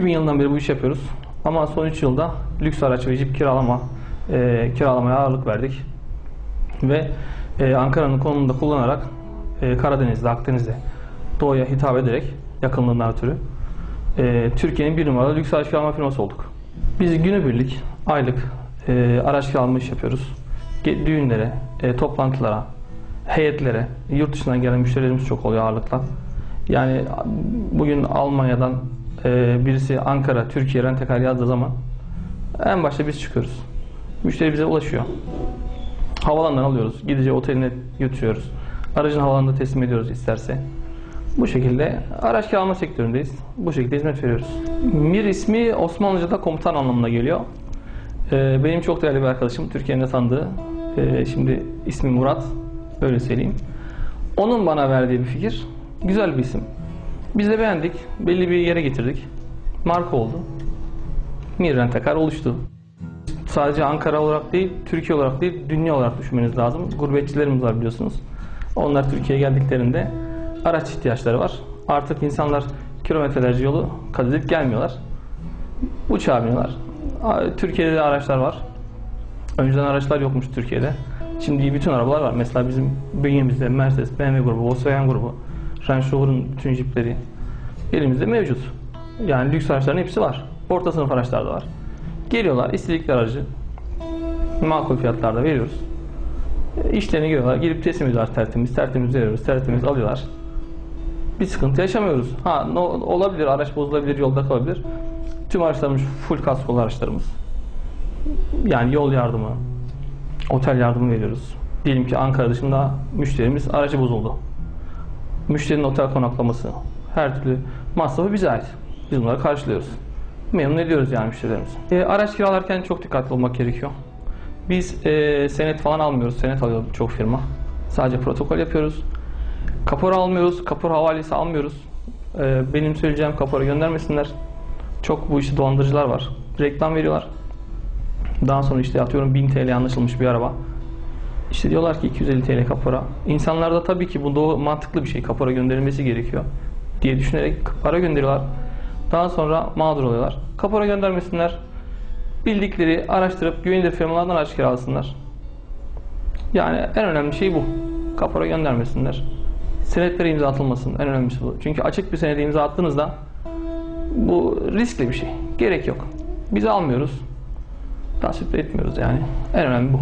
2000 yılından beri bu işi yapıyoruz. Ama son 3 yılda lüks araç ve jip kiralama, e, kiralamaya ağırlık verdik. Ve e, Ankara'nın konumunda kullanarak e, Karadeniz'de, Akdeniz'de doğuya hitap ederek yakınlığından ötürü e, Türkiye'nin bir numaralı lüks araç kiralama firması olduk. Biz günübirlik, aylık e, araç kiralama iş yapıyoruz. Düğünlere, e, toplantılara, heyetlere, yurt dışından gelen müşterilerimiz çok oluyor ağırlıkla. Yani bugün Almanya'dan e, birisi Ankara, Türkiye rentekar yazdığı zaman en başta biz çıkıyoruz. Müşteri bize ulaşıyor. Havalandan alıyoruz. Gideceği oteline götürüyoruz. Aracın havalanında teslim ediyoruz isterse. Bu şekilde araç kiralama sektöründeyiz. Bu şekilde hizmet veriyoruz. Mir ismi Osmanlıca'da komutan anlamına geliyor. Ee, benim çok değerli bir arkadaşım, Türkiye'nin de tanıdığı. Ee, şimdi ismi Murat, öyle söyleyeyim. Onun bana verdiği bir fikir. Güzel bir isim. Biz de beğendik, belli bir yere getirdik. Marka oldu. Mir Rentekar oluştu. Sadece Ankara olarak değil, Türkiye olarak değil, dünya olarak düşünmeniz lazım. Gurbetçilerimiz var biliyorsunuz. Onlar Türkiye'ye geldiklerinde araç ihtiyaçları var. Artık insanlar kilometrelerce yolu kat edip gelmiyorlar. Uçağa biniyorlar. Türkiye'de de araçlar var. Önceden araçlar yokmuş Türkiye'de. Şimdi bütün arabalar var. Mesela bizim bünyemizde Mercedes, BMW grubu, Volkswagen grubu, Range Rover'ın bütün jipleri elimizde mevcut. Yani lüks araçların hepsi var. Orta sınıf araçlar da var. Geliyorlar, istedikleri aracı makul fiyatlarda veriyoruz. E, İşlerine giriyorlar, girip teslim ediyorlar tertemiz, tertemiz veriyoruz, tertemiz alıyorlar. Bir sıkıntı yaşamıyoruz. Ha no, olabilir, araç bozulabilir, yolda kalabilir. Tüm araçlarımız full kaskolu araçlarımız. Yani yol yardımı, otel yardımı veriyoruz. Diyelim ki Ankara dışında müşterimiz aracı bozuldu. Müşterinin otel konaklaması, her türlü masrafı bize ait. Biz bunları karşılıyoruz. Memnun ediyoruz yani müşterilerimizi. E, araç kiralarken çok dikkatli olmak gerekiyor. Biz e, senet falan almıyoruz. Senet alıyor çok firma. Sadece protokol yapıyoruz. Kapora almıyoruz. Kapora havalesi almıyoruz. E, benim söyleyeceğim kapora göndermesinler. Çok bu işte dolandırıcılar var. Reklam veriyorlar. Daha sonra işte atıyorum 1000 TL anlaşılmış bir araba. İşte diyorlar ki 250 TL kapora. İnsanlar da tabii ki bu doğru mantıklı bir şey. Kapora gönderilmesi gerekiyor diye düşünerek para gönderiyorlar. Daha sonra mağdur oluyorlar. Kapora göndermesinler. Bildikleri, araştırıp güvenilir firmalardan araç kiralasınlar. Yani en önemli şey bu. Kapora göndermesinler. Senetlere imza atılmasın. En önemlisi bu. Çünkü açık bir senede imza attığınızda bu riskli bir şey. Gerek yok. Biz almıyoruz. Tasvip etmiyoruz yani. En önemli bu.